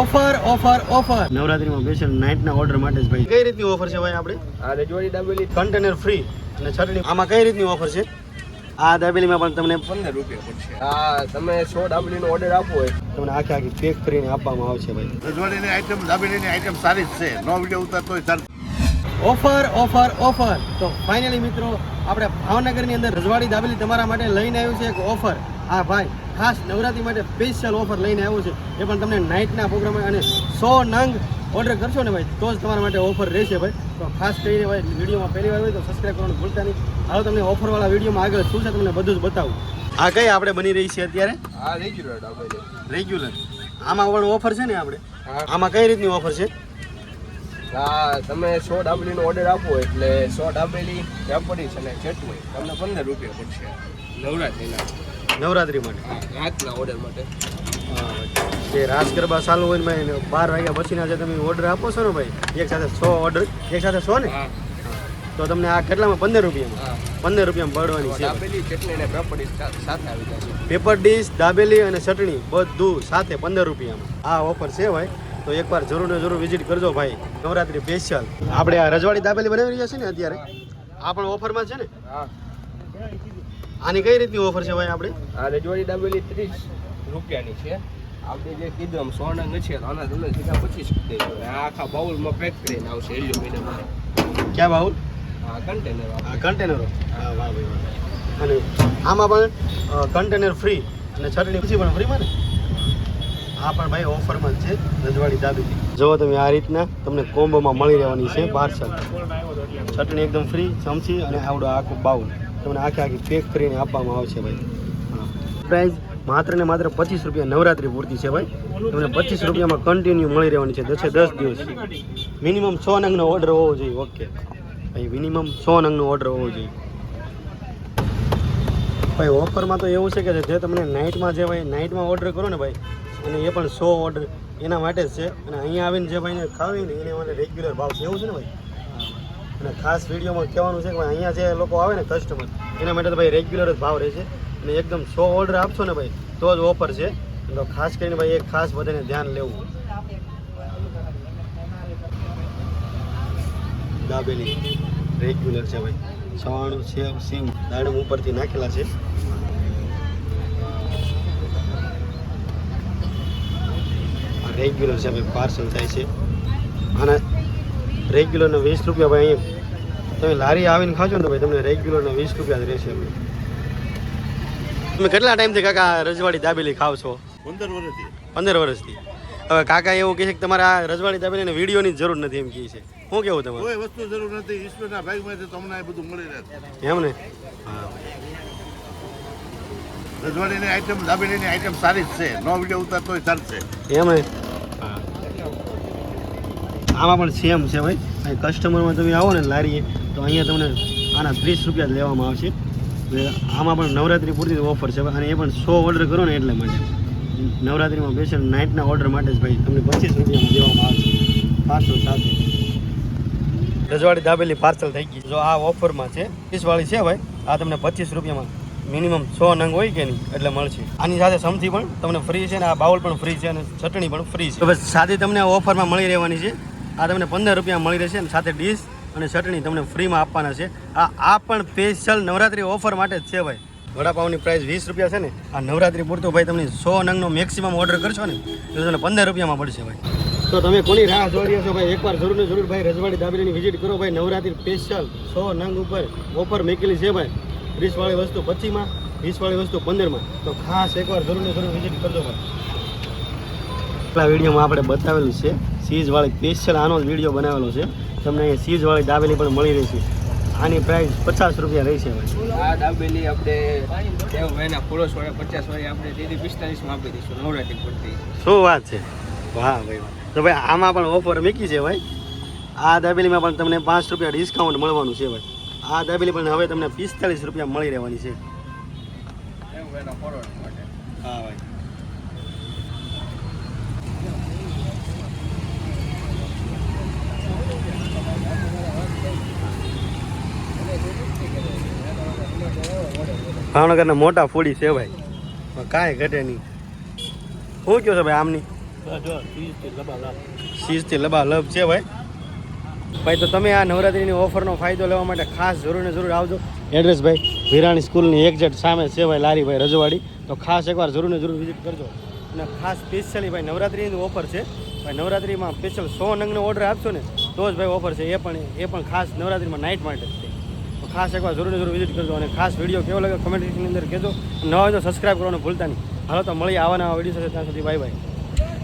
Offer offer offer. નવરાત્રીમાં special નાઇટના order માટે જ ભાઈ. કઈ રીતની ઓફર છે ભાઈ આપણે? આ રજવાડી દાબેલી. કન્ટેનર ફ્રી અને ચટણી. આમાં કઈ રીતની ઓફર છે? આ દાબેલીમાં પણ તમને પંદર રૂપિયા પડશે. આ તમે સો દાબેલીનો ઓર્ડર આપવો હોય. તમને આખી આખી પેક કરીને આપવામાં આવશે ભાઈ. રજવાડીની આઈટમ દાબેલીની આઈટમ સારી જ છે. નો વીડિયો ઉતારતો હોય ચાલશે ઓફર ઓફર ઓફર. તો ફાઇનલી મિત્રો આપણે ભાવનગરની અંદર રજવાડી દાબેલી તમારા માટે લઈને આવ્યું છે એક ઓફર. આ ભાઈ ખાસ નવરાત્રી માટે સ્પેશિયલ ઓફર લઈને આવ્યું છે. એ પણ તમને નાઇટના પ્રોગ્રામ અને સો નંગ ઓર્ડર કરશો ને ભાઈ તો જ તમારા માટે ઓફર રહેશે ભાઈ. તો ખાસ કરીને ભાઈ વિડીયોમાં પહેલી વાર હોય તો સબસ્ક્રાઈબ કરવાનું ભૂલતા નહીં. હાલો તમને ઓફરવાળા વિડીયોમાં આગળ શું છે તમને બધું જ બતાવું. આ કઈ આપણે બની રહી છે અત્યારે? આ રેગ્યુલર રેગ્યુલર આમાં પણ ઓફર છે ને આપણે? આમાં કઈ રીતની ઓફર છે? તમે સો દાબેલીનો ઓર્ડર હોય એટલે સો ડાબેલી છે અને ચટણી તમને પંદર રૂપિયા પડશે નવરાત્રીના. નવરાત્રી માટે. રાતના ઓર્ડર માટે. જે રાસ ગરબા ચાલુ હોય ને ભાઈ બાર વાગ્યા પછીના જે તમે ઓર્ડર આપો છો ને ભાઈ એક સાથે સો ઓર્ડર એક સાથે સો ને? તો તમને આ કેટલામાં? પંદર રૂપિયામાં. પંદર રૂપિયામાં ભરવાની છે. પેપર ડીશ દાબેલી અને ચટણી બધું સાથે પંદર રૂપિયામાં. આ ઓફર છે ભાઈ તો એકવાર જરૂર ને જરૂર વિઝિટ કરજો ભાઈ. નવરાત્રી સ્પેશિયલ આપણે આ રજવાડી દાબેલી બનાવી રહ્યા છે ને અત્યારે? આ પણ ઓફરમાં છે ને? હા. આની કઈ રીતની ઓફર છે ભાઈ આપણે? આ રજવાડી ડાબેલી ત્રીસ રૂપિયાની છે. આપણે જે કીધું આમ સોનંગ છે તો આના તમને સીધા પચીસ આખા બાઉલમાં પેક કરીને આવશે એલ્યુમિનિયમ ક્યાં બાઉલ? હા કન્ટેનર હા કન્ટેનરો હા વાહ ભાઈ વાહ. અને આમાં પણ કન્ટેનર ફ્રી અને ચટણી પછી પણ ફ્રીમાં ને? આ પણ ભાઈ ઓફરમાં છે રજવાડી દાબેલી જો તમે આ રીતના તમને કોમ્બોમાં મળી રહેવાની છે પાર્સલ ચટણી એકદમ ફ્રી ચમચી અને આવડો આખું બાઉલ. તમને આખી આખી પેક કરીને આપવામાં આવશે ભાઈ. પ્રાઇસ માત્ર ને માત્ર પચીસ રૂપિયા નવરાત્રી પૂરતી છે ભાઈ. તમને પચીસ રૂપિયામાં કન્ટિન્યુ મળી રહેવાની છે દસે દસ દિવસ. મિનિમમ સો નંગનો ઓર્ડર હોવો જોઈએ ઓકે ભાઈ મિનિમમ સો નંગનો ઓર્ડર હોવો જોઈએ. ભાઈ ઓફરમાં તો એવું છે કે જે તમને નાઇટમાં જે ભાઈ નાઇટમાં ઓર્ડર કરો ને ભાઈ, અને એ પણ સો ઓર્ડર એના માટે જ છે. અને અહીંયા આવીને જે ભાઈને ખાવીને એને માટે રેગ્યુલર ભાવ છે. એવું છે ને ભાઈ? અને ખાસ વિડીયોમાં કહેવાનું છે કે અહીંયા જે લોકો આવે ને કસ્ટમર એના માટે તો ભાઈ રેગ્યુલર જ ભાવ રહેશે અને એકદમ સો ઓર્ડર આપશો ને ભાઈ, તો જ ઓફર છે. તો ખાસ કરીને ભાઈ એક ખાસ બધાને ધ્યાન લેવું. દાબેલી રેગ્યુલર છે ભાઈ. સવાણું સેવ, સિંગ, દાડમ ઉપરથી નાખેલા છે. રેગ્યુલર છે ભાઈ પાર્સલ થાય છે. અને રેગ્યુલરના વીસ રૂપિયા ભાઈ અહીંયા તમે લારી આવીને ખાજો ને ભાઈ તમને રેગ્યુલરના વીસ રૂપિયા જ રહેશે તમે કેટલા ટાઈમથી કાકા રજવાડી દાબેલી ખાવ છો? પંદર વર્ષથી. પંદર વર્ષથી. હવે કાકા એવું કહે છે કે તમારે આ રજવાડી દાબેલીને વિડીયોની જરૂર નથી એમ કહે છે. શું કેવું તમારે? કોઈ વસ્તુ જરૂર નથી. ઈશ્વરના ભાગમાંથી તમને આ બધું મળી રહે એમ ને? રજવાડીની આઈટમ દાબેલીની આઈટમ સારી જ છે. નો વીડિયો ઉતારતો ચાલશે એમ હા. આમાં પણ સેમ છે ભાઈ. અહીં કસ્ટમરમાં તમે આવો ને લારીએ, તો અહીંયા તમને આના ત્રીસ રૂપિયા જ લેવામાં આવશે. આમાં પણ નવરાત્રી પૂરતી ઓફર છે અને એ પણ સો ઓર્ડર કરો ને એટલે માટે. નવરાત્રીમાં સ્પેશિયલ નાઇટના ઓર્ડર માટે જ ભાઈ તમને પચીસ રૂપિયામાં દેવામાં આવશે. પાર્સલ સાથે. રજવાડી દાબેલી પાર્સલ થઈ ગઈ. જો આ ઓફરમાં છે ત્રીસવાળી છે ભાઈ, આ તમને પચીસ રૂપિયામાં મિનિમમ સો નંગ હોય કે નહીં એટલે મળશે. આની સાથે સમથી પણ તમને ફ્રી છે ને આ બાઉલ પણ ફ્રી છે અને ચટણી પણ ફ્રી છે. બસ સાથે તમને ઓફરમાં મળી રહેવાની છે. આ તમને પંદર રૂપિયા મળી રહેશે અને સાથે ડીશ અને ચટણી તમને ફ્રીમાં આપવાના છે. આ આ પણ સ્પેશિયલ નવરાત્રી ઓફર માટે જ છે ભાઈ. વડાપાવની પ્રાઇસ વીસ રૂપિયા છે ને. આ નવરાત્રી પૂરતું ભાઈ તમને સો નંગનો મેક્સિમમ ઓર્ડર કરશો ને તો તમને પંદર રૂપિયામાં પડશે ભાઈ. તો તમે કોની રાહ જોઈ રહ્યા છો ભાઈ? એકવાર જરૂર ને જરૂર ભાઈ રજવાડી દાબેલીની વિઝિટ કરો ભાઈ. નવરાત્રી સ્પેશિયલ સો નંગ ઉપર ઓફર મૂકેલી છે ભાઈ. ત્રીસવાળી વસ્તુ પચીસમાં વીસવાળી વસ્તુ પંદરમાં. તો ખાસ એકવાર જરૂર ને જરૂર વિઝિટ કરજો ભાઈ. આટલા વિડીયોમાં આપણે બતાવેલું છે સીઝવાળી સ્પેશિયલ આનો જ વીડિયો બનાવેલો છે. તમને અહીંયા સીઝવાળી દાબેલી પણ મળી રહેશે. આની પ્રાઇસ પચાસ રૂપિયા રહેશે ભાઈ આ દાબેલી આપણે સોળે પચાસ વાળી આપણે દીધી પિસ્તાલીસમાં આપી દઈશું નવરાત્રી પૂરતી. શું વાત છે? વાહ ભાઈ તો ભાઈ આમાં પણ ઓફર મૂકી છે ભાઈ. આ દાબેલીમાં પણ તમને પાંચ રૂપિયા ડિસ્કાઉન્ટ મળવાનું છે ભાઈ. આ દાબેલી પણ હવે તમને પિસ્તાલીસ રૂપિયા મળી રહેવાની છે. હા ભાઈ. ભાવનગરના મોટા ફૂડી છે ભાઈ. કાંઈ ઘટે નહીં. શું કહો છો ભાઈ આમની? શીઝથી લબા લબ છે ભાઈ. ભાઈ, તો તમે આ નવરાત્રિની ઓફરનો ફાયદો લેવા માટે ખાસ જરૂર ને જરૂર આવજો. એડ્રેસ ભાઈ, વિરાણી સ્કૂલની એક્ઝેક્ટ સામે છે ભાઈ લારી ભાઈ રજવાડી. તો ખાસ એકવાર જરૂર ને જરૂર વિઝિટ કરજો. અને ખાસ સ્પેશિયલી ભાઈ, નવરાત્રિની ઓફર છે. ભાઈ, નવરાત્રિમાં સ્પેશિયલ સો નંગનો ઓર્ડર આપશો ને, તો જ ભાઈ ઓફર છે. એ પણ એ પણ ખાસ નવરાત્રિમાં નાઇટ માટે જ છે. તો ખાસ એકવાર જરૂર જરૂર વિઝિટ કરજો અને ખાસ વીડિયો કેવો લાગે કમેન્ટ સેક્શનની અંદર કહેજો. નવા હોય તો સબસ્ક્રાઈબ કરવાનું ભૂલતા નહીં. હાલો તો મળી આવા વીડિયો સાથે. ત્યાં સુધી બાય બાય